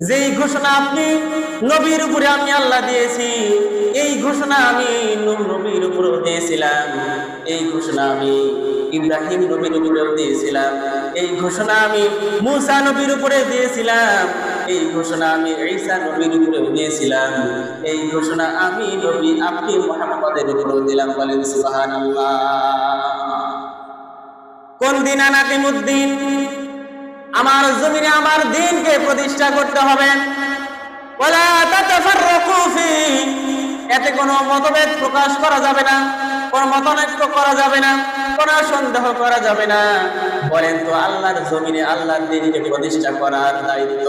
যেই ঘোষণা আপনি নবীর উপরে আমি আল্লাহ দিয়েছি, এই ঘোষণা আমি নবীর উপরেও দিয়েছিলাম। এই ঘোষণা আমি ইব্রাহিম নবীর উপরেও দিয়েছিলাম। এই ঘোষণা আমি মুসা নবীর উপরে দিয়েছিলাম। এই ঘোষণা আমি ঈসা নবীর উপরেও দিয়েছিলাম। এই ঘোষণা আমি নবী আপনি মোহাম্মদের উপরেও দিলাম বলেন সুবহানাল্লাহ। কোন দিন আনাকিমুদ্দিন আমার জমিনে আমার দিনকে প্রতিষ্ঠা করতে হবে। এতে কোনো মতভেদ প্রকাশ করা যাবে না, কোনো মতানৈক্য করা যাবে না, কোনো সন্দেহ করা যাবে না। বলেন তো, আল্লাহর জমিনে আল্লাহর দিনকে প্রতিষ্ঠা করার দায়িত্ব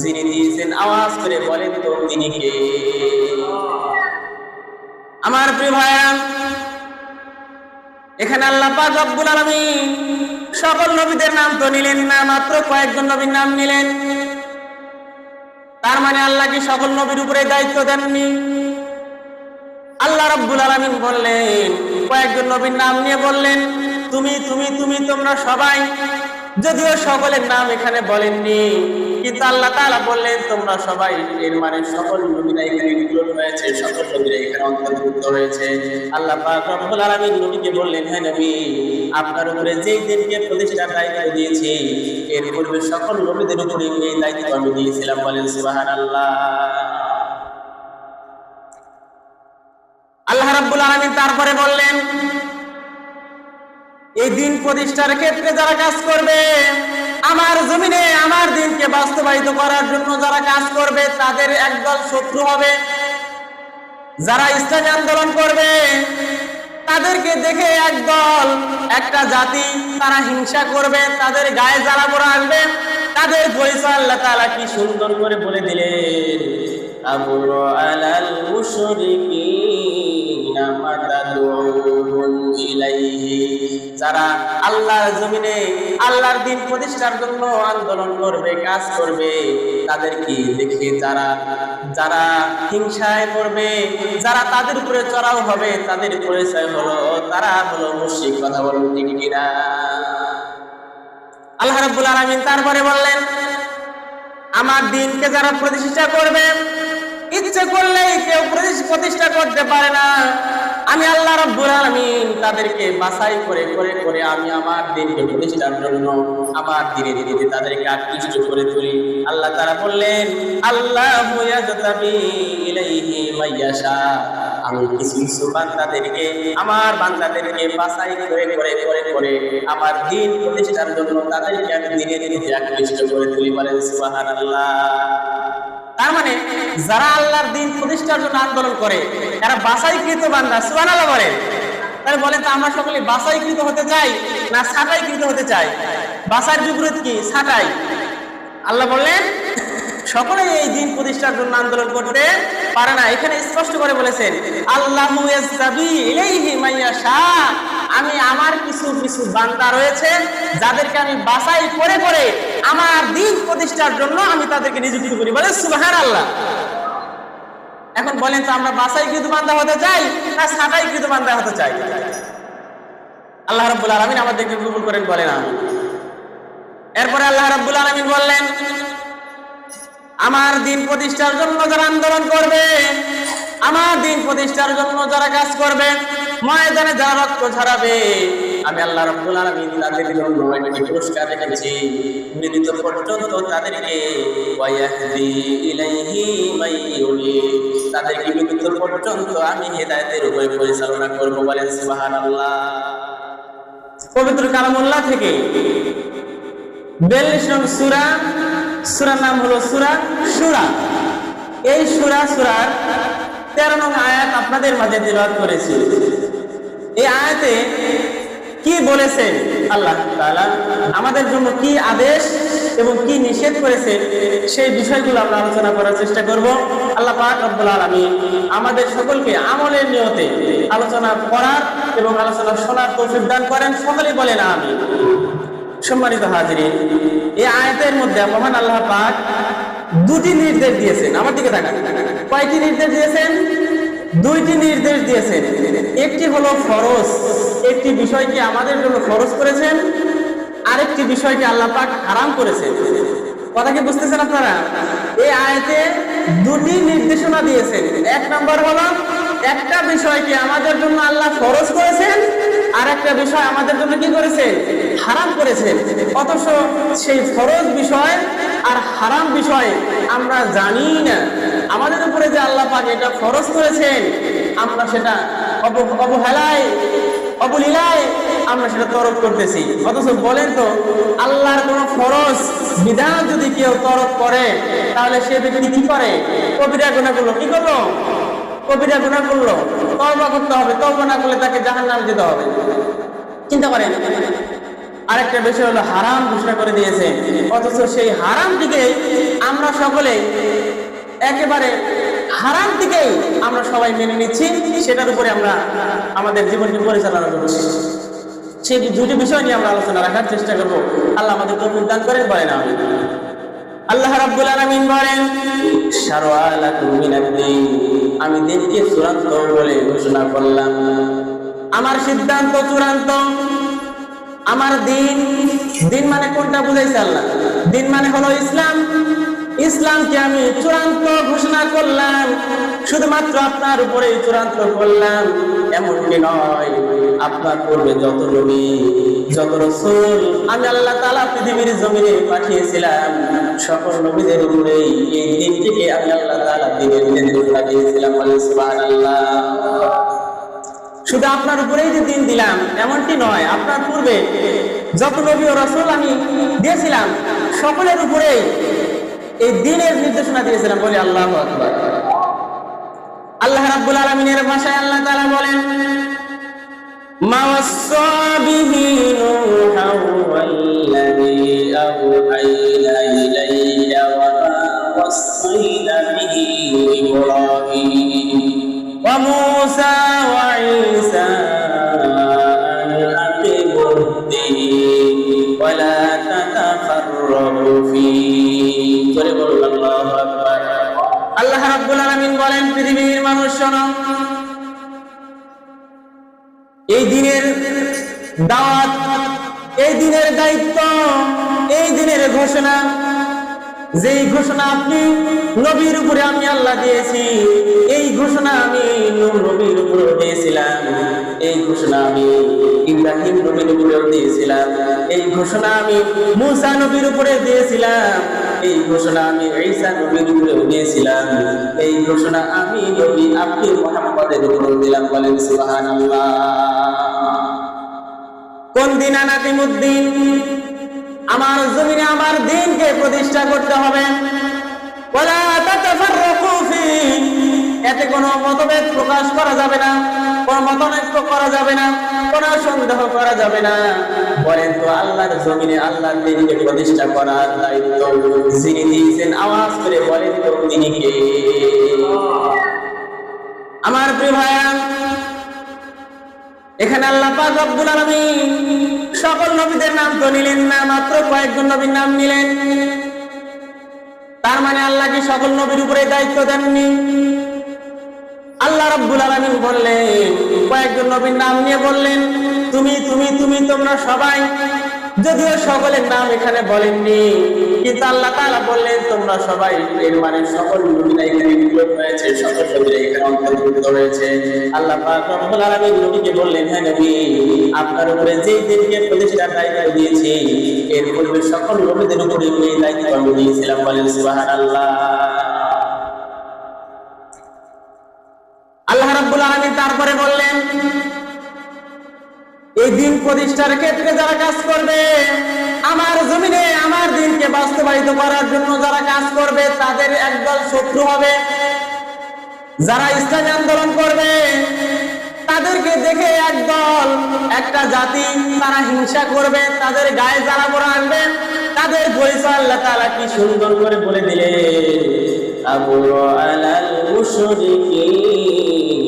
যিনি দিয়েছেন, আওয়াজ করে বলেন তো তিনি কে? আমার প্রিয় ভাইয়া, এখানে আল্লাহ পাক রব্বুল আলামিন সকল নবীদের নাম তো নিলেন না, মাত্র কয়েকজন নবীর নাম নিলেন। তার মানে আল্লাহ কি সকল নবীর উপরে দায়িত্ব দেননি? আল্লাহ রব্বুল আলমিন বললেন, কয়েকজন নবীর নাম নিয়ে বললেন, তুমি তুমি তুমি তোমরা সবাই যদিও সকলের নাম এখানে বলেননি, কিন্তু আল্লাহ তাআলা বললেন, তোমরা সবাই এর মানে সকল নবীরা এখানে ইনক্লুড হয়েছে সকল নবীরা এখানে অন্তর্ভুক্ত হয়েছে আল্লাহ রব্বুল আলামিন নবীকে বললেন হ্যাঁ নবী, আপনার উপরে যেই দিনকে প্রতিষ্ঠার দায়িত্ব দিয়েছি, এর পূর্বে সকল নবীদের উপরে এই দায়িত্ব আমি দিয়েছিলাম। বলেন, সুবহানাল্লাহ। আল্লাহ রাব্বুল আলামিন তারপরে বললেন এই দিন প্রতিষ্ঠার ক্ষেত্রে যারা কাজ করবে, আমার জমিনে আমার দিনকে বাস্তবায়িত করার জন্য যারা কাজ করবে, তাদের একদল শত্রু হবে। যারা ইসলামী আন্দোলন করবে, তাদেরকে দেখে একদল একটা জাতি তারা হিংসা করবে, তাদের গায়ে জ্বালা পড়া আসবে তাদের পরিচয় কি সুন্দর করে বলে দিলেন। আবুর আলাল মুশরিকিনা। যারা আল্লাহর জমিনে আল্লাহর দিন প্রতিষ্ঠার জন্য আন্দোলন করবে, কাজ করবে, তাদেরকে দেখে যারা যারা হিংসায় যারা তাদের উপরে চড়াও হবে, তাদের পরিচয় হলো, তারা হলো মুশরিক, কথা কিনা? আল্লাহ তারপরে বললেন, আমার দিনকে যারা প্রতিষ্ঠা করবে, ইচ্ছে করলেই কেউ প্রতিষ- প্রতিষ্ঠা করতে পারে না। আমি আল্লাহ রাব্বুল আলামিন তাদেরকে বাছাই করে করে করে আমি আমার দিনকে প্রতিষ্ঠার জন্য আমার দিনে দিনে তাদেরকে আকৃষ্ট করে তুলি। আল্লাহ তারা বললেন, আল্লাহ ইয়াজতাবি ইলাইহি মাইয়াশা। আমি কিছু কিছু বান্দাদেরকে, আমার বান্দাদেরকে বাছাই করে করে করে করে আমার দিন প্রতিষ্ঠার জন্য তাদেরকে আমি দিনে দিনে আকৃষ্ট করে তুলি বলেন সুবহানাল্লাহ। তার মানে যারা আল্লাহর দিন প্রতিষ্ঠার জন্য আন্দোলন করে, তারা বাসাইকৃত বান্দা, সুবহানাল্লাহ বলে। তাহলে বলে তো, আমরা সকলে বাসাইকৃত হতে চাই না সাটাইকৃত হতে চাই? বাসার বিপরীত কি? সাটাই আল্লাহ বললেন সকলে এই দিন প্রতিষ্ঠার জন্য আন্দোলন করতে পারে না, এখানে স্পষ্ট করে বলেছেন, আল্লাহ আমি আমার কিছু কিছু বান্দা রয়েছে, যাদেরকে আমি বাছাই করে করে আমার দিন প্রতিষ্ঠার জন্য আমি তাদেরকে নিযুক্ত করি। বলে সুবহানাল্লাহ। এখন বলেন তো, আমরা বাসাই কৃত বান্দা হতে চাই না ছাটাই কৃত বান্দা হতে চাই? আল্লাহ রাব্বুল আলামিন আমাদেরকে কবুল করেন, বলেন আমি এরপরে আল্লাহ রাব্বুল আলামিন বললেন আমার দিন প্রতিষ্ঠার জন্য যারা আন্দোলন করবে, আমার দিন প্রতিষ্ঠার জন্য যারা কাজ করবে, ময়দানে যারা রক্ত ঝরাবে, আমি আল্লাহ রাব্বুল আলামিন তাদের জন্য একটি পুরস্কার রেখেছি। মৃত্যু পর্যন্ত তাদেরকে ইলাইহি তাদেরকে মৃত্যু পর্যন্ত আমি হেদায়েতের উপরে পরিচালনা করব বলেন সুবহানাল্লাহ। পবিত্র কালামুল্লাহ থেকে বিয়াল্লিশ নং সুরা সুরার নাম হলো সুরা সুরা। এই সুরা সুরার তেরো নং আয়াত আপনাদের মাঝে তিলাওয়াত করেছি। এই আয়াতে কি বলেছেন আল্লাহ আমাদের জন্য কি আদেশ এবং কি নিষেধ করেছে সেই বিষয়গুলো আমরা আলোচনা করার চেষ্টা করব। আল্লাহ পাক রব্বুল আলামিন আমাদের সকলকে আমলের নিয়তে আলোচনা করার এবং আলোচনা শোনার তৌফিক দান করেন। সকলেই বলেন আমি সম্মানিত হাজিরিন এই আয়াতের মধ্যে মহান আল্লাহ পাক দুটি নির্দেশ দিয়েছেন। আমার দিকে তাকান। কয়টি নির্দেশ দিয়েছেন? দুইটি নির্দেশ দিয়েছেন। একটি হলো ফরজ। একটি বিষয়কে আমাদের জন্য ফরজ করেছেন। আরেকটি বিষয়কে আল্লাহ পাক হারাম করেছেন। কথা কি বুঝতেছেন আপনারা? এই আয়তে দুটি নির্দেশনা দিয়েছেন। এক নম্বর হলো, একটা বিষয়কে আমাদের জন্য আল্লাহ ফরজ করেছেন আর একটা বিষয় আমাদের জন্য কি করেছে? হারাম করেছে। অথচ সেই ফরজ বিষয় আর হারাম বিষয় আমরা জানি না। আমাদের উপরে যে আল্লাহ পাক এটা ফরজ করেছেন, আমরা সেটা অব- অবহেলায়, অবলীলায় আমরা সেটা তরক করতেছি। অথচ বলেন তো, আল্লাহর কোন ফরজ বিধান যদি কেউ তরক করে, তাহলে সে ব্যক্তি কি করে? কবিরা করল কি করল? কবিরা গুণা করল। তর্বা করতে হবে তর্বা না করলে তাকে জাহান নামে যেতে হবে। চিন্তা করেন। আরেকটা বিষয় হলো, হারাম ঘোষণা করে দিয়েছে। অথচ সেই হারাম দিকে আমরা সকলে একেবারে হারাম দিকেই আমরা সবাই মেনে নিচ্ছি। সেটার উপরে আমরা আমাদের জীবনকে পরিচালনা করছি। সেই দুটি বিষয় নিয়ে আমরা আলোচনা রাখার চেষ্টা করব। আল্লাহ আমাদের তৌফিক দান করেন, বলেন আমি আল্লাহ রাব্বুল আলামিন বলেন শারআলাকুম মিনাদ-দীন। আমি দিনকে চূড়ান্ত বলে ঘোষণা করলাম। আমার সিদ্ধান্ত চূড়ান্ত। আমার দিন দিন মানে কোনটা বুঝাইছে আল্লাহ? দিন মানে হলো ইসলাম। ইসলামকে আমি চূড়ান্ত ঘোষণা করলাম। শুধুমাত্র আপনার উপরে চূড়ান্ত করলাম। এমনটি নয়, আপনার পূর্বে যত নবী। তালা উপরেই এই তালা দিনের শুধু আপনার উপরেই যে দিন দিলাম, এমনটি নয়, আপনার পূর্বে যত নবী ও রসুল আমি দিয়েছিলাম, সকলের উপরেই এই দিনের নির্দেশনা দিয়েছিলাম। বলে আল্লাহ আল্লাহ রাব্বুল আলামিনের ভাষায় আল্লাহ তাআলা বলেন মা ওয়াসা বিহি নূহা ওয়াল্লাযী আওহাইনা ইলাইকা ওয়া মা ওয়াসাইনা বিহি ইব্রাহিম وموسى وعيسى أن أقيموا الدين ولا تتفرقوا فيه করে বলুন আল্লাহু আকবার আল্লাহ রাব্বুল আলামিন বলেন পৃথিবীর মানুষ শোনো এই দিনের দাওয়াত, এই দিনের দায়িত্ব, এই দিনের ঘোষণা, যেই ঘোষণা আপনি নবীর উপরে আমি আল্লাহ দিয়েছি, এই ঘোষণা আমি নবীর উপরে দিয়েছিলাম, এই ঘোষণা আমি ইব্রাহিম নবীর উপরে দিয়েছিলাম, এই ঘোষণা আমি মুসা নবীর উপরে দিয়েছিলাম এই ঘোষণা আমি ঈসা নবীর উপরে দিয়েছিলাম এই ঘোষণা আমি নবী আপনি দিলাম বলেন সুবহানাল্লাহ। কোন দিন আনাতিমুদ্দিন আমার জমিনে আমার দিনকে প্রতিষ্ঠা করতে হবে। ওয়ালা তাতাফাররাকু ফি। এতে কোনো মতভেদ প্রকাশ করা যাবে না, কোনো মতনৈক্য করা যাবে না। কোনো সন্দেহ করা যাবে না। বলেন তো আল্লাহর জমিনে আল্লাহর দিনকে প্রতিষ্ঠা করার দায়িত্ব। যিনি দিয়েছেন আওয়াজ করে বলেন, তো তিনি কে? আমার প্রিয় ভাইয়া এখানে আল্লাহ পাক রব্বুল আলামিন সকল নবীদের নাম তো নিলেন না, মাত্র কয়েকজন নবীর নাম নিলেন। তার মানে আল্লাহ কি সকল নবীর উপরে দায়িত্ব দেননি? আল্লাহ রব্বুল আলামিন বললেন, কয়েকজন নবীর নাম নিয়ে বললেন, তুমি তুমি তুমি তোমরা সবাই। যদিও সকলের নাম এখানে বলেননি, কিন্তু আল্লাহ তাআলা বললেন, তোমরা সবাই এর মানে সকল নবীরা এখানে include হয়েছে সকল নবীরা এখানে অন্তর্ভুক্ত হয়েছে আল্লাহ পাক রব্বুল আলামিন নবীকে বললেন হ্যাঁ নবী, আপনার উপরে যেই দিনকে প্রতিষ্ঠার দায়িত্ব দিয়েছি, এর পূর্বে সকল নবীদের উপরে এই দায়িত্ব আমি দিয়েছিলাম বলেন সুবহানাল্লাহ। আল্লাহ রাব্বুল আলামিন তারপরে বললেন, এই দিন প্রতিষ্ঠার ক্ষেত্রে যারা কাজ করবে, আমার জমিনে আমার দিনকে বাস্তবায়িত করার জন্য যারা কাজ করবে, তাদের একদল শত্রু হবে। যারা ইসলামী আন্দোলন করবে, তাদেরকে দেখে একদল একটা জাতি তারা হিংসা করবে, তাদের গায়ে জ্বালা পড়া আনবে। তাদের পরিচয় আল্লাহ তাআলা কি সুন্দর করে বলে দিলে আবু আলাল মুশরিকিনা।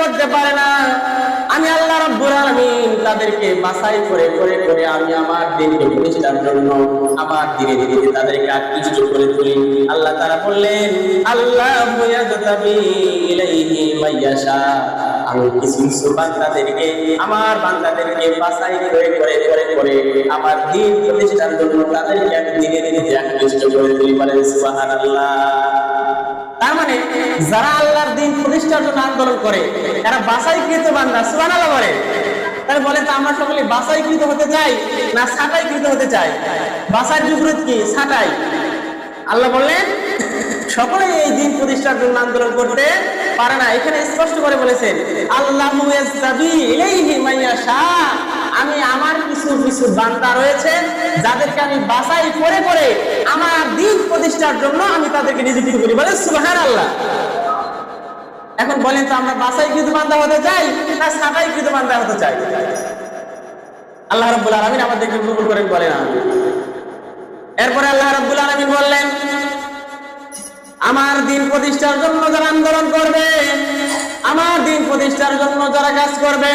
করতে পারে না। আমি আল্লাহ রাব্বুল আলামিন তাদেরকে বাছাই করে করে করে আমি আমার দিনকে প্রতিষ্ঠার জন্য আমার দিনে দিনে তাদেরকে আকৃষ্ট করে তুলি। আল্লাহ তারা বললেন, আল্লাহ ইয়াজতাবি ইলাইহি মাইয়াশা আমি কিছু কিছু বান্দাদেরকে, আমার বান্দাদেরকে বাছাই করে করে করে করে আমার দিন প্রতিষ্ঠার জন্য তাদেরকে আমি দিনে দিনে আকৃষ্ট করে তুলি বলেন সুবহানাল্লাহ। তার মানে যারা আল্লাহর দিন প্রতিষ্ঠার জন্য আন্দোলন করে এরা বাসাইকৃত বান্দা, সুবহানাল্লাহ বলে। তো, আমরা সকলে বাসাইকৃত হতে চাই না ছাটাইকৃত হতে চাই? বাসার বিপরীত কি? ছাটাই। আল্লাহ বললেন সকলে এই দিন প্রতিষ্ঠার জন্য আন্দোলন করতে পারে না। এখানে স্পষ্ট করে বলেছেন, আল্লাহ আমি আমার কিছু কিছু বান্দা রয়েছে, যাদেরকে আমি বাছাই করে করে আমার দিন প্রতিষ্ঠার জন্য আমি তাদেরকে নিযুক্ত করি। বলে সুবহান আল্লাহ এখন বলেন তো আমরা বাসাই কৃত বান্দা হতে চাই না সাদাই কৃত বান্দা হতে চাই? আল্লাহ রাব্বুল আলামিন আমাদেরকে কবুল করেন, বলেন এরপরে আল্লাহ রাব্বুল আলামিন বললেন, আমার দিন প্রতিষ্ঠার জন্য যারা আন্দোলন করবে, আমার দিন প্রতিষ্ঠার জন্য যারা কাজ করবে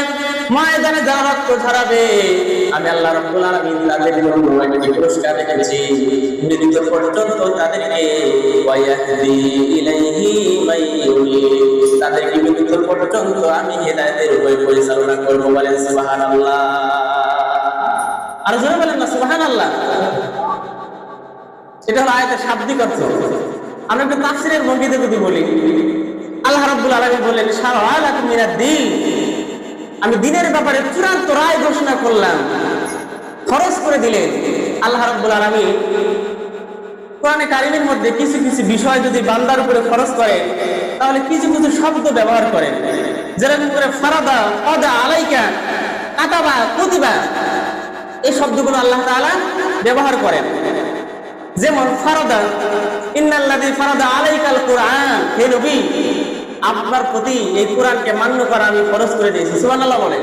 ময়দানে যারা রক্ত ঝরাবে, আমি আল্লাহ রাব্বুল আলামিন তাদের জন্য একটি পুরস্কার রেখেছি। মৃত্যু পর্যন্ত তাদেরকে ওয়ায়াহদি ইলাইহি মাইয়ুনিব তাদেরকে মৃত্যু পর্যন্ত আমি হেদায়েতের উপরে পরিচালনা করব বলেন সুবহানাল্লাহ। আর জোরে বলেন না, সুবহানাল্লাহ। এটা হলো আয়াতের শাব্দিক অর্থ। আমরা একটা তাফসিরের ভঙ্গিতে যদি বলি, আল্লাহ রাব্বুল আলামিন বললেন শারাআলাকুম মিনাদ দ্বীন আমি দিনের ব্যাপারে চূড়ান্ত রায় ঘোষণা করলাম। খরচ করে দিলেন আল্লাহ রাব্বুল আলামিন কোরআনে কারিমের মধ্যে কিছু কিছু বিষয় যদি বান্দার উপরে খরচ করে, তাহলে কিছু কিছু শব্দ ব্যবহার করেন। যেরকম করে ফারাদা অদা আলাইকা, কাতাবা, কুতিবা, এই শব্দগুলো আল্লাহ তাআলা ব্যবহার করেন। যেমন ফারাদা, ইন্নাল্লাযী ফারাদা আলাইকাল কুরআন, হে নবী আপনার প্রতি এই কোরআনকে মান্য করা আমি খরচ করে দিয়েছি। সুমান সুবহানাল্লাহ বলেন।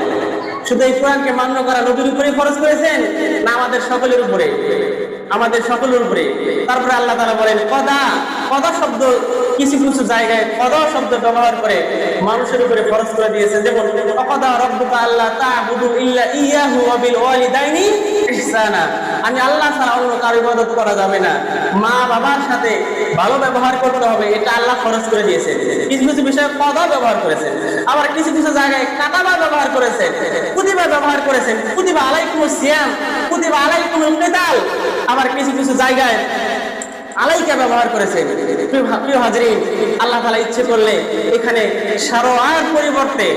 শুধু এই কোরআনকে মান্য করা নবীর উপরে খরচ করেছেন না আমাদের সকলের উপরে? আমাদের সকলের উপরে। তারপরে আল্লাহ তাআলা বলেন, কদা কদা শব্দ কিছু কিছু জায়গায় কদা শব্দ ব্যবহার করে মানুষের উপরে ফরজ করে দিয়েছেন যেমন কদা রব্বুকা আল্লাহ তা'বুদু ইল্লা ইয়াহু ওয়া বিল ওয়ালিদাইনি ইহসানা। আমি আল্লাহ ছাড়া অন্য কারও ইবাদত করা যাবে না। মা বাবার সাথে ভালো ব্যবহার করতে হবে, এটা আল্লাহ খরচ করে দিয়েছে। কিছু কিছু বিষয়ে কদা ব্যবহার করেছেন। আবার কিছু কিছু জায়গায় কাতাবা ব্যবহার করেছেন, কুতিবা ব্যবহার করেছেন। কুতিবা আলাইকুম সিয়াম, কুতিবা আলাইকুম কিতাল আবার কিছু কিছু জায়গায় আলাইকা ব্যবহার করেছেন প্রিয় হাজরিন, আল্লাহ তালা ইচ্ছে করলে এখানে সারোয়ার পরিবর্তে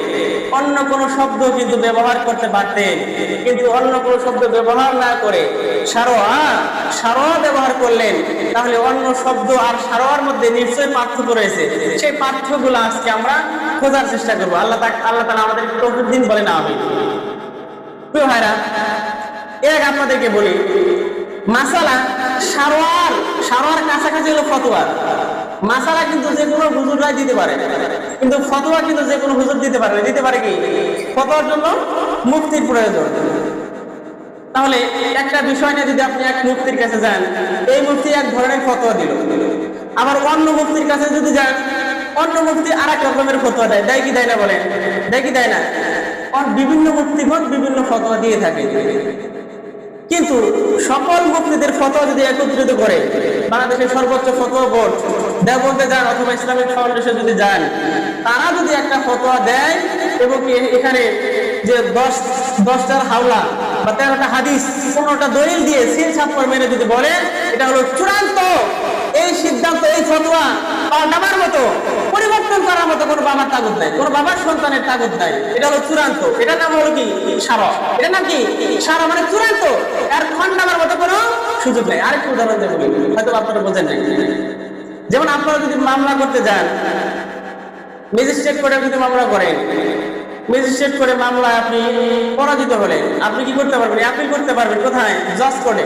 অন্য কোনো শব্দ কিন্তু ব্যবহার করতে পারতেন। কিন্তু অন্য কোনো শব্দ ব্যবহার না করে সারোয়া সারোয়া ব্যবহার করলেন। তাহলে অন্য শব্দ আর সারোয়ার মধ্যে নিশ্চয়ই পার্থক্য রয়েছে। সেই পার্থক্যগুলো আজকে আমরা খোঁজার চেষ্টা করব। আল্লাহ আল্লাহ তালা আমাদের প্রতিদিন বলে না আমি প্রিয় ভাইরা এর আপনাদেরকে বলি মাসালা সারোয়ার সারোয়ার কাছাকাছি হলো ফতোয়া। মাসালা কিন্তু যে কোনো হুজুররাই দিতে পারে। কিন্তু ফতোয়া কিন্তু যে কোনো হুজুর দিতে পারে দিতে পারে কি? ফতোয়ার জন্য মুক্তির প্রয়োজন। তাহলে একটা বিষয় নিয়ে যদি আপনি এক মুক্তির কাছে যান, এই মুক্তি এক ধরনের ফতোয়া দিল। আবার অন্য মুক্তির কাছে যদি যান, অন্য মুক্তি আর এক রকমের ফতোয়া দেয়। দেয় কি দেয় না বলেন? দেয় কি দেয় না? বিভিন্ন মুক্তিগণ বিভিন্ন ফতোয়া দিয়ে থাকে। কিন্তু সকল মুক্তিদের ফতোয়া যদি একত্রিত করে, বাংলাদেশের সর্বোচ্চ ফতোয়া বোর্ড দেবন্দে যান অথবা ইসলামিক ফাউন্ডেশন যদি যান, তারা যদি একটা ফতোয়া দেয় এবং এখানে যে দশ, দশটার হাওলা বা তেরোটা হাদিস, পনেরোটা দলিল দিয়ে সিল ছাপ্পর মেনে যদি বলে এটা হলো চূড়ান্ত এই সিদ্ধান্ত, এই ফতোয়া পাল্টাবার মতো, পরিবর্তন করার মতো কোনো বাবার তাগত নাই, কোনো বাবার সন্তানের তাগত নাই। এটা হলো চূড়ান্ত। এটার নাম হলো কি? সারা। এটা নাম কি? সারা মানে চূড়ান্ত। আর খন্ডাবার মতো কোনো সুযোগ নেই। আরেকটু উদাহরণ দেবো হয়তো আপনারা বোঝেন নাই। যেমন আপনারা যদি মামলা করতে যান, ম্যাজিস্ট্রেট কোর্টে যদি মামলা করেন ম্যাজিস্ট্রেট করে মামলায় আপনি পরাজিত হলেন। আপনি কি করতে পারবেন? আপিল করতে পারবেন কোথায়? জজ কোর্টে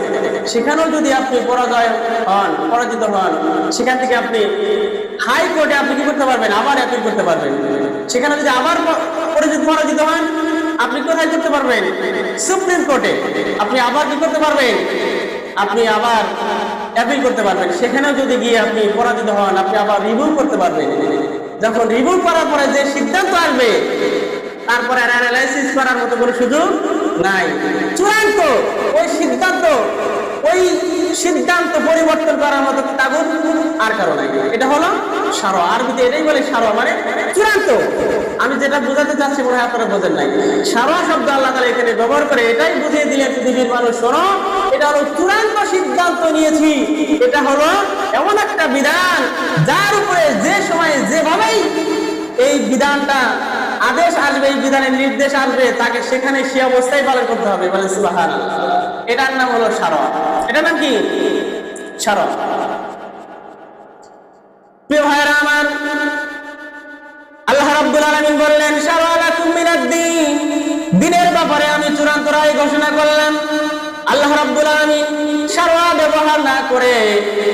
সেখানেও যদি আপনি পরাজয় হন, পরাজিত হন, সেখান থেকে আপনি হাই কোর্টে আপনি কি করতে পারবেন? আবার আপিল করতে পারবেন। সেখানে যদি আবার পরাজিত পরাজিত হন, আপনি কোথায় করতে পারবেন? সুপ্রিম কোর্টে আপনি আবার কি করতে পারবেন? আপনি আবার অ্যাপিল করতে পারবেন। সেখানেও যদি গিয়ে আপনি পরাজিত হন, আপনি আবার রিভিউ করতে পারবেন। যখন রিভিউ করার পরে যে সিদ্ধান্ত আসবে তারপরে অ্যানালাইসিস করার মতো কোনো সুযোগ নাই। চূড়ান্ত ওই সিদ্ধান্ত ওই সিদ্ধান্ত পরিবর্তন করার মতো তাগুন আর কারও নাই। এটা হলো সারো আরবিতে এটাই বলে সারো মানে চূড়ান্ত। আমি যেটা বোঝাতে চাচ্ছি মনে হয় আপনারা বোঝেন নাই। সারো শব্দ আল্লাহ তালা এখানে ব্যবহার করে এটাই বুঝিয়ে দিলেন পৃথিবীর মানুষ, শোনো, এটা হলো চূড়ান্ত সিদ্ধান্ত নিয়েছি। এটা হলো এমন একটা বিধান যার উপরে যে সময়ে যেভাবেই এই বিধানটা আদেশ আসবে এই বিধানের নির্দেশ আসবে, তাকে সেখানে সে অবস্থায় পালন করতে হবে। বলে সুবাহান। এটার নাম হলো সারদ। এটার নাম কি? সারা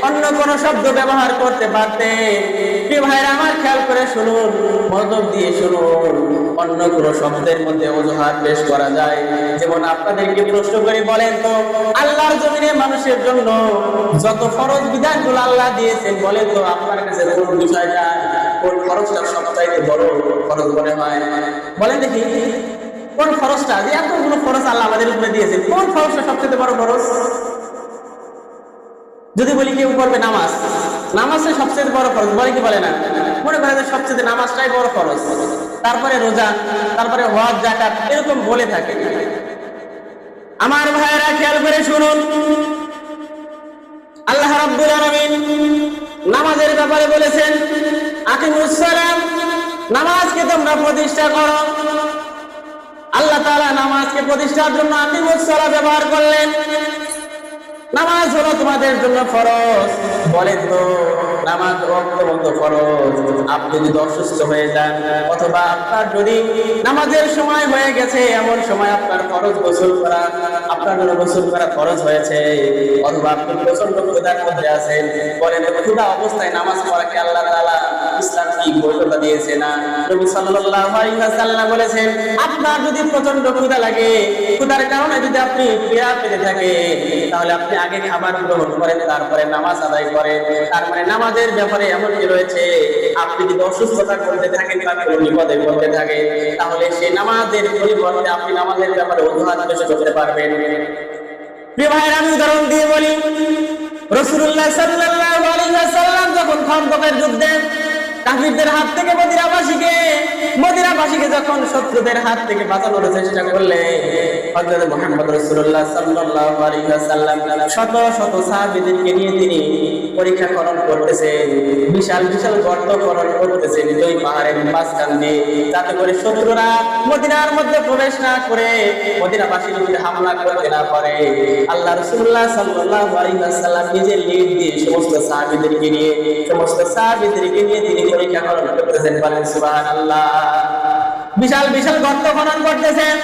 অন্য কোন শব্দ ব্যবহার করতে পারতে। প্রিয় ভাইরা আমার খেয়াল করে শুনুন, মনোযোগ দিয়ে শুনুন। অন্য কোন শব্দের মধ্যে অজুহাত পেশ করা যায়। যেমন আপনাদেরকে প্রশ্ন করে বলেন তো, আল্লাহর জমিনে মানুষের জন্য যত ফরজ বিধানগুলো আল্লাহ দিয়েছেন, বলেন তো আপনার কাছে কোন বিষয়টা, কোন খরচটা সবচাইতে বড় খরচ মনে হয়? বলেন দেখি, কোন খরচটা যে এতগুলো খরচ আল্লাহ আমাদের উপরে দিয়েছে কোন খরচটা সবচেয়ে বড় খরচ যদি বলি কেউ করবে নামাজ নামাজের সবচেয়ে বড় খরচ বলে কি বলে না? মনে করে যে সবচেয়ে নামাজটাই বড় খরচ তারপরে রোজা, তারপরে হজ জাকাত এরকম বলে থাকে। আমার ভাইয়েরা, খেয়াল করে শুনুন। আল্লাহ রাব্বুল আলামিন নামাজের ব্যাপারে বলেছেন, আকিমুস সালাম, নামাজকে তোমরা প্রতিষ্ঠা করো। আল্লাহ তাআলা নামাজকে প্রতিষ্ঠার জন্য আকিমুস সালাম ব্যবহার করলেন। নামাজ হলো তোমাদের জন্য ফরজ। বলেন তো, নামাজ অক্তবন্ধ ফরজ। আপনি যদি অসুস্থ হয়ে যান, অথবা আপনার যদি নামাজের সময় হয়ে গেছে, এমন সময় আপনার ফরজ গোসল করা, আপনার জন্য গোসল করা ফরজ হয়েছে, অথবা আপনি প্রচণ্ড ক্ষুধার মধ্যে আছেন, বলেন ক্ষুধা অবস্থায় নামাজ পড়াকে আল্লাহ তাআলা ইসলাম কি বৈধতা দিয়েছে না? নবী সাল্লাল্লাহু আলাইহি বলেছেন, আপনার যদি প্রচণ্ড ক্ষুধা লাগে, ক্ষুধার কারণে যদি আপনি পীড়া পেতে থাকে তাহলে আপনি আগে খাবার গ্রহণ করেন, তারপরে নামাজ আদায় করেন। তার মানে নামাজের ব্যাপারে এমন কি রয়েছে, আপনি যদি অসুস্থতা করতে থাকেন বা কোনো বিপদে পড়তে থাকে তাহলে সেই নামাজের পরিবর্তে আপনি নামাজের ব্যাপারে অজুহাত পেশ করতে পারবেন। যখন খন্দকের যুদ্ধে কাফিরদের হাত থেকে মদিরাবাসীকে মদিরাবাসীকে যখন শত্রুদের হাত থেকে বাঁচানোর চেষ্টা করলে, হযরত মুহাম্মদ রাসূলুল্লাহ সাল্লাল্লাহু আলাইহি ওয়াসাল্লাম শত শত সাহাবীদেরকে নিয়ে তিনি পরীক্ষা করণ করতেছেন, বিশাল বিশাল গর্ত করণ করতেছেন ওই পাহাড়ের মাঝখান দিয়ে, যাতে করে শত্রুরা মদিনার মধ্যে প্রবেশ না করে মদিনাবাসীর উপরে হামলা করতে না পারে। আল্লাহ রাসূলুল্লাহ সাল্লাল্লাহু আলাইহি ওয়াসাল্লাম নিজে লিড দিয়ে সমস্ত সাহাবীদেরকে নিয়ে, সমস্ত সাহাবীদেরকে নিয়ে তিনি পরীক্ষা করণ করতেছেন। বলেন, সুবহানাল্লাহ। 감사합니다. বিশাল বিশাল গর্ত খনন করতেছেন।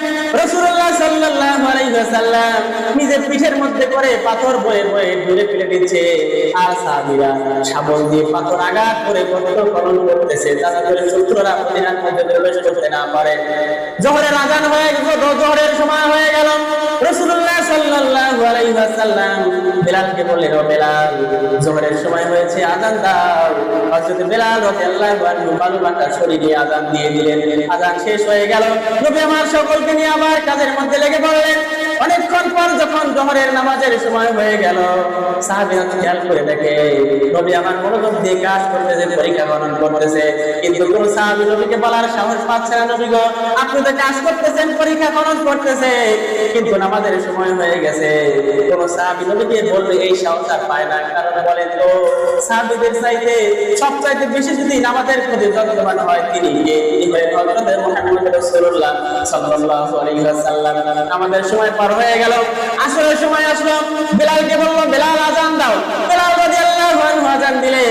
আলাইহি ওয়াসাল্লাম নিজের পিঠের মধ্যে করে পাথর বয়ে বয়ে দূরে ফেলে দিচ্ছে। আর সাহাবীরা শাবল দিয়ে পাথর আঘাত করে গর্ত খনন করতেছে। যাতে করে শত্রুরা মদিনার মধ্যে প্রবেশ করতে না পারে। জোহরের আজান হয়ে গেল, জোহরের সময় হয়ে গেল। রাসূলুল্লাহ সাল্লাল্লাহু আলাইহি ওয়াসাল্লাম বেলালকে বললেন, ও বেলাল, জোহরের সময় হয়েছে, আজান দাও। হযরত বেলাল রাদিয়াল্লাহু আনহু বালু বাটা দিয়ে আজান দিয়ে দিলেন। আজান শেষ হয়ে গেল। নবী আমার সকলকে নিয়ে আবার কাজের মধ্যে লেগে পড়লেন। অনেকক্ষণ পর যখন জোহরের নামাজের সময় হয়ে গেল সাহাবীরা খেয়াল করে দেখে, নবী আমার মনোযোগ দিয়ে কাজ করতেছে, পরীক্ষা গণন করতেছে। কিন্তু কোন সাহাবী নবীকে বলার সাহস পাচ্ছে না, নবী আপনি তো কাজ করতেছেন, পরীক্ষা গণন করতেছে। কিন্তু নামাজের সময় হয়ে গেছে, কোন সাহাবী নবীকে বলবে এই সাহস আর পায় না। কারণ বলেন তো, সাহাবীদের চাইতে সব চাইতে বেশি যদি নামাজের প্রতি যত্নবান হয় তিনি তিনি হলেন হযরত মুহাম্মদ রাসূলুল্লাহ সাল্লাল্লাহু আলাইহি ওয়াসাল্লাম। আমাদের সময় পার হয়ে গেল। আসরের সময় আসলো। বেলালকে বলল, বেলাল, আজান দাও। বেলাল রাদিয়াল্লাহু আনহু আজান দিলে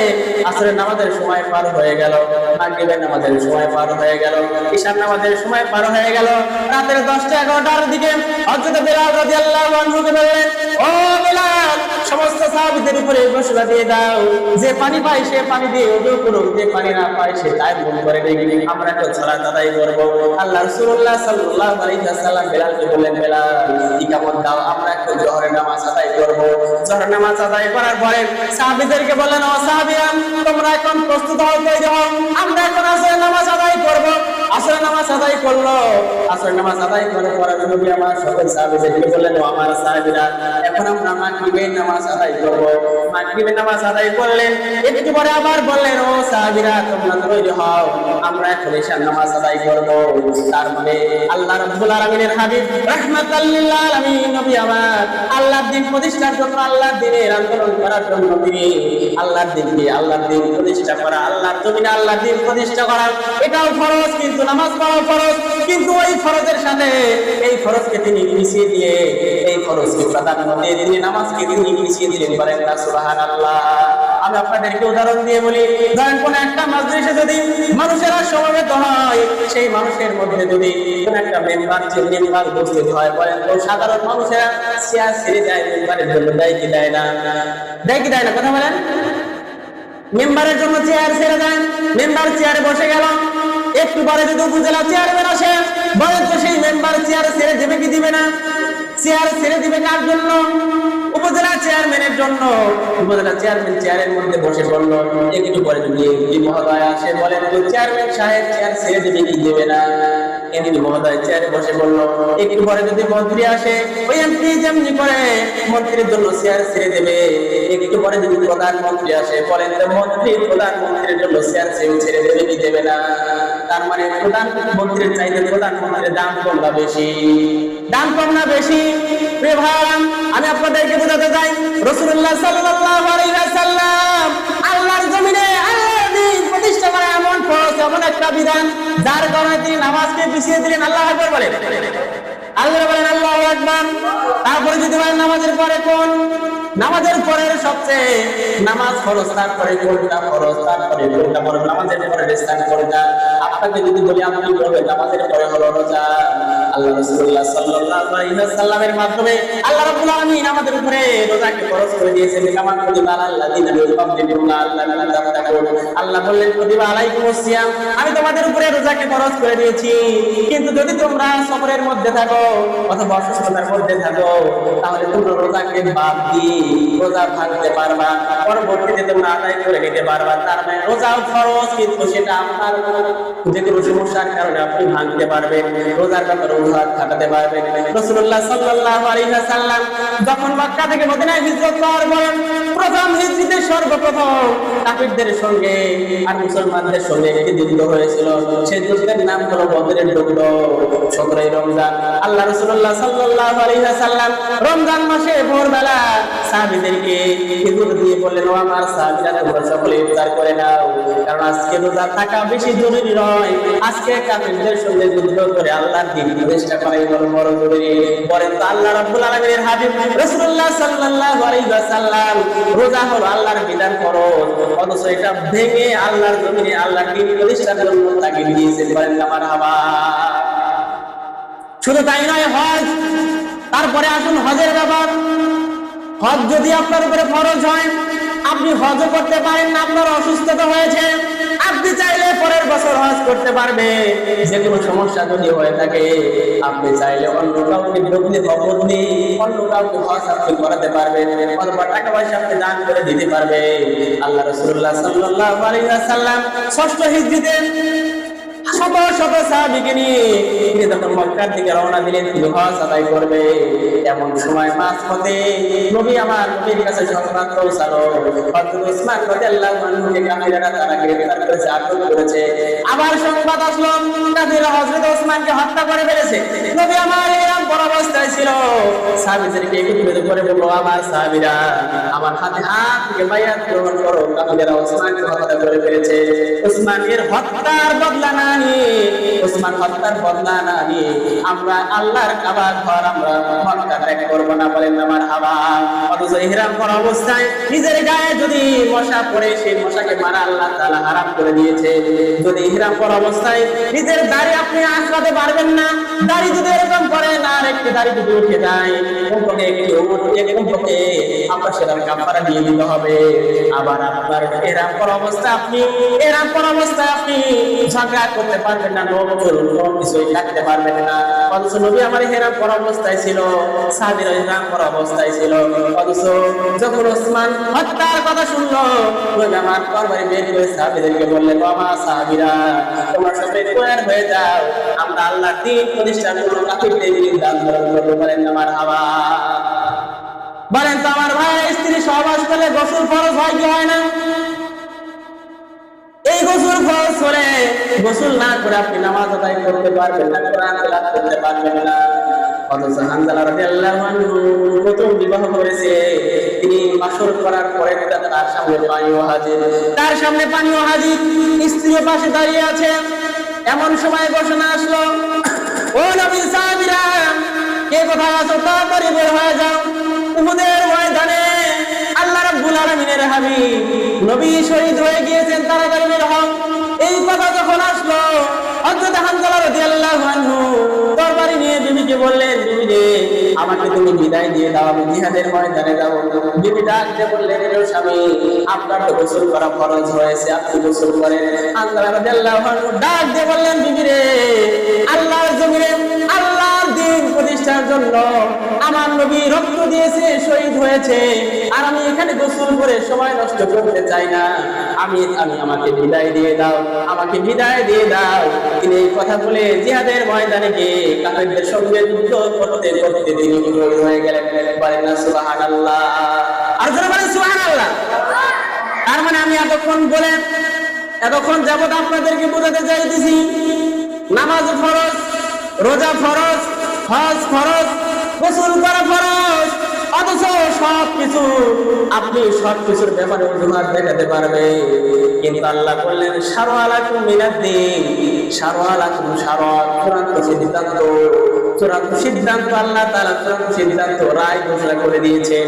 আসরের নামাজের সময় পার হয়ে গেল। মাগরিবের নামাজের সময় পার হয়ে গেল। ঈশার নামাজের সময় পার হয়ে গেল। রাতের 10টা 11টার দিকে হযরত বেলাল রাদিয়াল্লাহু আনহু বললেন, ও বেলাল সমস্ত সাহাবীদের উপরে ঘোষণা দিয়ে দাও, যে পানি পায় সে পানি দিয়ে ওযু করুক, যে পানি না পায় সে তায়াম্মুম করে দেখি আমরা তো সালাত আদায় করব। আল্লাহ রাসূলুল্লাহ সাল্লাল্লাহু আলাইহি ওয়াসাল্লাম বেলালকে বললেন, বেলাল, ইকামত দাও, আমরা একটু জোহরের নামাজ আদায় করব। জোহরের নামাজ আদায় করার পরে সাহাবীদেরকে বললেন, ও সাহাবীরা, তোমরা এখন প্রস্তুত হও, তৈরি হও। আমরা এখন আদায় করল। আসর নামাজ আদায় পরে নবী আমার সকল বললেন আমার সাহাবীরা, এখন আমরা মাগরিবের নামাজ আদায় করব। মাগরিবের নামাজ আদায় করলেন। একটু পরে আবার বললেন, ও সাহাবীরা, তোমরা হও, আমরা এখন নামাজ আদায় করব। তার মানে আল্লাহ রাব্বুল আলামিনের হাবিব আলামিন, নবী আমার আল্লাহর দিন প্রতিষ্ঠার জন্য আল্লাহর দিনের আন্দোলন করার জন্য তিনি আল্লাহর দিনকে আল্লাহর দিন প্রতিষ্ঠা করা, আল্লাহর জমিনে আল্লাহর দিন প্রতিষ্ঠা করা, এটাও ফরজ, কিন্তু নামাজ পড়াও ফরজ, কিন্তু ওই ফরজের সাথে এই ফরজকে তিনি মিশিয়ে দিয়ে, এই ফরজকে প্রাধান্য দিয়ে তিনি নামাজকে তিনি মিশিয়ে দিলেন। বলেন না, সুবহানাল্লাহ। আমি আপনাদেরকে উদাহরণ দিয়ে বলি, ধরেন কোন একটা মাজলিসে যদি মানুষেরা সমবেত হয়, সেই মানুষের মধ্যে যদি কোন একটা মেম্বার যে মেম্বার উপস্থিত হয়, বলেন তো সাধারণ মানুষেরা চেয়ার ছেড়ে দেয়, মেম্বারের জন্য দেয় কি দেয় না? দেয় কি দেয় না? কথা বলেন। মেম্বারের জন্য চেয়ার ছেড়ে দেন, মেম্বার চেয়ারে বসে গেল একটু পরে যদি উপজেলা চেয়ারম্যান আসে, বলেন তো সেই মেম্বার চেয়ার ছেড়ে দেবে কি দিবে না? চেয়ার ছেড়ে দিবে কার জন্য? উপজেলা চেয়ারম্যানের জন্য। উপজেলা চেয়ারম্যান চেয়ারের মধ্যে বসে পড়ল। একটু পরে যদি মহোদয় আসে, বলেন তো চেয়ারম্যান সাহেব চেয়ার ছেড়ে দেবে কি দেবে না? মহোদয় চেয়ারে বসে একটু পরে যদি মন্ত্রী আসে, ওই এমপি যেমনি করে মন্ত্রীর জন্য চেয়ার ছেড়ে দেবে। একটু পরে যদি প্রধানমন্ত্রী আসে, বলেন মন্ত্রী, প্রধানমন্ত্রীর জন্য চেয়ার ছেড়ে দেবে কি দেবে না? তার মানে প্রধানমন্ত্রীর চাইতে প্রধানমন্ত্রীর দাম কম না বেশি। দাম কম না বেশি? আমি আপনাদেরকে বোঝাতে চাই রসুল্লাহ ওয়াসাল্লাম আল্লাহর জমিনে ফরজ এমন একটা বিধান যার কারণে তিনি নামাজকে পিছিয়ে দিলেন, আল্লাহ আকবার বলেন। আল্লাহ বলেন, আল্লাহ আকবার। তারপরে যদি বলেন, নামাজের পরে কোন নামাজের পরের সবচেয়ে নামাজ ফরজ, তারপরে কোনটা ফরজ, তারপরে কোনটা ফরজ? নামাজের পরে স্থান কোনটা? আপনাকে যদি বলি, আপনি বলবেন নামাজের পরে হলো রোজা আল্লাহ রাসূলুল্লাহ সাল্লাল্লাহু আলাইহি মাধ্যমে আল্লাহ রাব্বুল আলামিন আমাদের উপরে রোজাকে করে দিয়েছেন। আল্লাহ আল্লাহ বললেন কুতিবা সিয়াম। আমি তোমাদের উপরে রোজাকে ফরজ করে দিয়েছি। কিন্তু যদি তোমরা সফরের মধ্যে থাকো অথবা অসুস্থতার মধ্যে থাকো, তাহলে তোমরা রোজাকে বাদ দিয়ে রোজা ভাঙতে পারবা, পরবর্তীতে তোমরা আদায় করে নিতে পারবা। তার মানে রোজাও ফরজ কিন্তু সেটা আপনার যে কোনো সমস্যার কারণে আপনি ভাঙতে পারবেন, রোজার ব্যাপারে অজুহাত খাটাতে পারবেন। আলাইহি যখন থেকে মদিনায় হিজরত প্রথম সর্বপ্রথম কাফিরদের সঙ্গে আর মুসলমানদের সঙ্গে একটি যুদ্ধ হয়েছিল। সেই যুদ্ধের নাম হলো বদরের যুদ্ধ, সতেরোই রমজান। আল্লাহ রাসূলুল্লাহ সাল্লাল্লাহু আলাইহি ওয়াসাল্লাম রমজান মাসে ভোরবেলা সাহাবীদেরকে খেজুর দিয়ে বললেন, ও আমার সকলে ইফতার করে কারণ আজকে রোজা থাকা বেশি জরুরি নয়। আজকে কাফিরদের সঙ্গে যুদ্ধ করে আল্লাহর দিন করাই বড় জরুরি। তো আল্লাহ রাব্বুল আলামিনের হাবিব রাসূলুল্লাহ সাল্লাল্লাহু আলাইহি ওয়াসাল্লাম, রোজা হলো আল্লাহর বিধান ফরজ। অথচ এটা ভেঙে আল্লাহর জমিনে আল্লাহর দিন প্রতিষ্ঠার জন্য দিয়েছেন। আমার হাবা শুধু তাই নয়, হজ। তারপরে আসুন হজের ব্যাপার। হজ যদি আপনার উপরে ফরজ হয়, আপনি হজ করতে পারেন না, আপনার অসুস্থতা হয়েছে। আপনি চাইলে পরের বছর হজ করতে পারবে। যে কোনো সমস্যা যদি হয়ে থাকে, আপনি চাইলে অন্য কাউকে বিরক্তি খবর নেই অন্য কাউকে হজ আপনি করাতে পারবেন, অথবা টাকা পয়সা আপনি দান করে দিতে পারবে আল্লাহ রসুল্লাহ সাল্লাল্লাহু আলাইহি ওয়াসাল্লাম ষষ্ঠ হিজরিতে শত শত সাহাবিকে নিয়ে তখন মক্কার দিকে রওনা দিলেন, তিনি হজ আদায় করবে। এমন সময় মাঝ পথে নবী আমার নবীর কাছে সংবাদ পৌঁছালো। রাদিয়াল্লাহু তারা গ্রেফতার করেছে, আটক করেছে। আবার সংবাদ আসলো ওসমানকে হত্যা করে ফেলেছে। নবী আমার নিজের গায়ে যদি মশা পড়ে, সেই মশাকে মারা আল্লাহ তাআলা হারাম করে দিয়েছে। যদি ইহরাম করা অবস্থায় নিজের দাড়ি আপনি আঁচড়াতে পারবেন না, দাড়ি যদি এরকম করে না আর একটি যদি উঠে যায় আপনার সেটার কাপড় নিয়ে নিতে হবে আবার আপনার এরাম করা অবস্থা আপনি এরাম করা অবস্থায় আপনি ঝগড়া করতে পারবেন না কোনো কিছুই থাকতে পারবেন না আমার আল্লাহ দিন প্রতিষ্ঠা করব কাফিরদের বিরুদ্ধে বলেন তো আমার ভাই, স্ত্রী সহবাস করলে গোসল ফরজ হয় কি হয় না? এই গোসল ফরজ গোসল না করে আপনি নামাজ আদায় করতে পারবেন না, কোরআন তেলাওয়াত করতে পারবেন না। তার সামনে সামনে পানিও হাজির। স্ত্রীর পাশে দাঁড়িয়ে আছে। এমন সময় ঘোষণা আসলো, ও নবী সাহাবীরা কে কোথায় আছো তাড়াতাড়ি বের হয়ে যাও। উহুদের ময়দানে আল্লাহ রাব্বুল আলামিনের হাবিব নবী শহীদ হয়ে গিয়েছেন তাড়াতাড়ি বের হও এই কথা যখন আসলো, হযরত হানজালা রাদিয়াল্লাহু আনহু তরবারি নিয়ে বিবিকে বললেন বিবি রে আমাকে তুমি বিদায় দিয়ে দাও, আমি জিহাদের ময়দানে যাব। বিবি ডাক দিয়ে বললেন রে স্বামী, আপনার তো গোসল করা ফরজ হয়েছে, আপনি গোসল করেন। হানজালা রাদিয়াল্লাহু আনহু ডাক দিয়ে বললেন বিবি রে আল্লাহর জমিনে আল্লাহর দিন প্রতিষ্ঠার জন্য আমার নবী রক্ত দিয়েছে, শহীদ হয়েছে। আর আমি এখানে গোসল করে সময় নষ্ট করতে চাই না। আমি আমি আমাকে বিদায় দিয়ে দাও, আমাকে বিদায় দিয়ে দাও। তিনি এই কথা বলে জিহাদের ময়দানে গিয়ে সঙ্গে যুদ্ধ করতে করতে তিনি হয়ে গেলেন। বলেন না আর যারা বলেন তার মানে আমি এতক্ষণ বলে, এতক্ষণ যাবত আপনাদেরকে বোঝাতে চাইতেছি, নামাজ ফরজ, রোজা ফরজ হজ ফরজ করা অথচ সব কিছু আপনি সব কিছুর ব্যাপারে দেখাতে পারবে। কিন্তু আল্লাহ বললেন সারো আলাকুম মিনাদ্দিন সারো আলাকুম সারো চূড়ান্ত সিদ্ধান্ত চূড়ান্ত সিদ্ধান্ত আল্লাহ তাআলা, চূড়ান্ত সিদ্ধান্ত, রায় ঘোষণা করে দিয়েছে।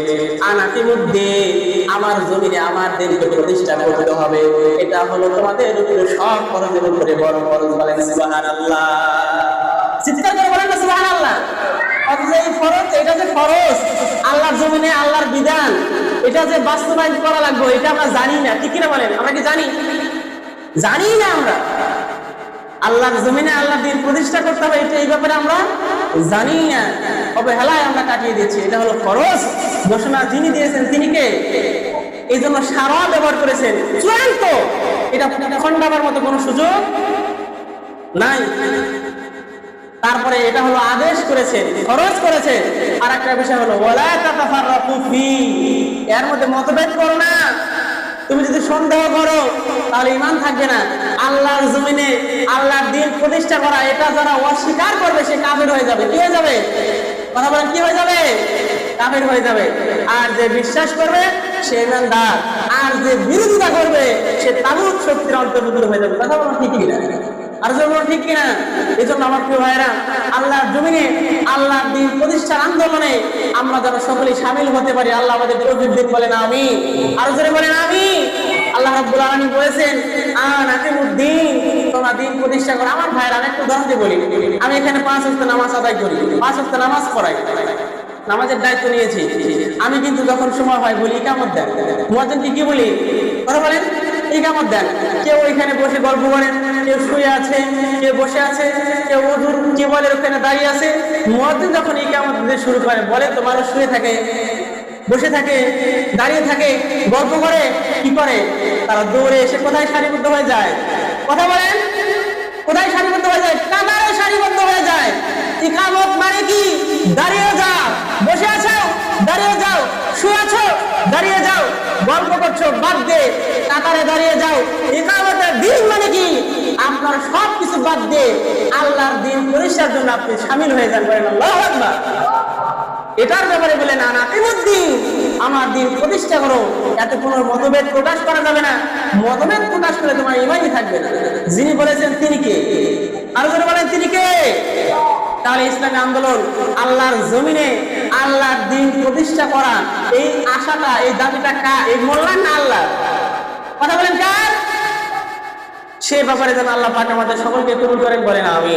আমার জমিনে আমার দিনকে প্রতিষ্ঠা করতে হবে। এটা হলো তোমাদের সব ফরজের উপরে বড় ফরজ বলেন সুবহানাল্লাহ চিৎকার করে বলেন না সুবহানাল্লাহ অথচ ফরজ, এটা যে ফরজ, আল্লাহর জমিনে আল্লাহর বিধান, এটা যে বাস্তবায়ন করা লাগবে, এটা আমরা জানি না। ঠিক কিনা বলেন? আমরা কি জানি? জানি না আমরা। আল্লাহর জমিনে আল্লাহর দিন প্রতিষ্ঠা করতে হবে, এটা এই ব্যাপারে আমরা জানি না। অবহেলায় আমরা কাটিয়ে দিচ্ছি এটা হলো ফরজ। ঘোষণা যিনি দিয়েছেন, তিনি কে? এই জন্য সারা ব্যবহার করেছেন। চূড়ান্ত। এটা খণ্ডাবার মতো কোনো সুযোগ নাই। তারপরে এটা হলো আদেশ করেছে খরচ করেছে। আর একটা বিষয় হলো এর মধ্যে মতভেদ করো না। তুমি যদি সন্দেহ করো, তাহলে ইমান থাকবে না। আল্লাহর জমিনে আল্লাহর দিন প্রতিষ্ঠা করা, এটা যারা অস্বীকার করবে, সে কাফের হয়ে যাবে। কি হয়ে যাবে? কথা বলেন, কি হয়ে যাবে? কাফের হয়ে যাবে। আর যে বিশ্বাস করবে, সে ইমানদার। আর যে বিরোধিতা করবে, সে তাগুত শক্তির অন্তর্ভুক্ত হয়ে যাবে। কথা বলেন, ঠিক কিনা? এই জন্য আমার দিন প্রতিষ্ঠার আন্দোলনে আমরা যেন সামিল হতে পারি, আল্লাহ আমাদের আমি প্রতিষ্ঠা আমার আমি একটু বলি। আমি এখানে পাঁচ নামাজ করি, পাঁচ নামাজ পড়াই। নামাজের দায়িত্ব নিয়েছি। আমি কিন্তু যখন সময় হয় বলি, ইকামত দেন। কি বলি। কথা বলেন, ইকামত দেন। কেউ ওইখানে বসে গল্প করেন কেউ শুয়ে আছে কেউ বসে আছে কেউ অজুর টিউবওয়েলের ওখানে দাঁড়িয়ে আছে, মুয়াজ্জিন যখন ইকামত দিতে শুরু করে, বলে তো মানুষ শুয়ে থাকে, বসে থাকে, দাঁড়িয়ে থাকে, গল্প করে, কি করে? তারা দৌড়ে এসে কোথায় সারিবদ্ধ হয়ে যায়? কথা বলেন, কোথায় সারিবদ্ধ হয়ে যায়? কাতারে সারিবদ্ধ হয়ে যায়। ইকামত মানে কি? দাঁড়িয়ে যাও, বসে আছো, দাঁড়িয়ে যাও, শুয়ে আছো, দাঁড়িয়ে যাও, গল্প করছ, বাদ দে, কাতারে দাঁড়িয়ে যাও। ইকামতের দিন মানে কি? আপনার সব কিছু বাদ দিয়ে আল্লাহর দিন পরিষ্কার জন্য আপনি সামিল হয়ে যান বলেন আল্লাহু আকবার। এটার ব্যাপারে বলে না না দিন আমার দিন প্রতিষ্ঠা করো এতে কোনো মতভেদ প্রকাশ করা যাবে না। মতভেদ প্রকাশ করে তোমার ইমানই থাকবে না। যিনি বলেছেন তিনি কে? আরও যারা বলেন, তিনি কে? তাহলে ইসলামী আন্দোলন, আল্লাহর জমিনে আল্লাহর দিন প্রতিষ্ঠা করা, এই আশাটা, এই দাবিটা কা, এই মোল্লান না আল্লাহ কথা বলেন কার? সে ব্যাপারে যেন আল্লাহ পাক আমাদের সকলকে কবুল করেন বলেন আমি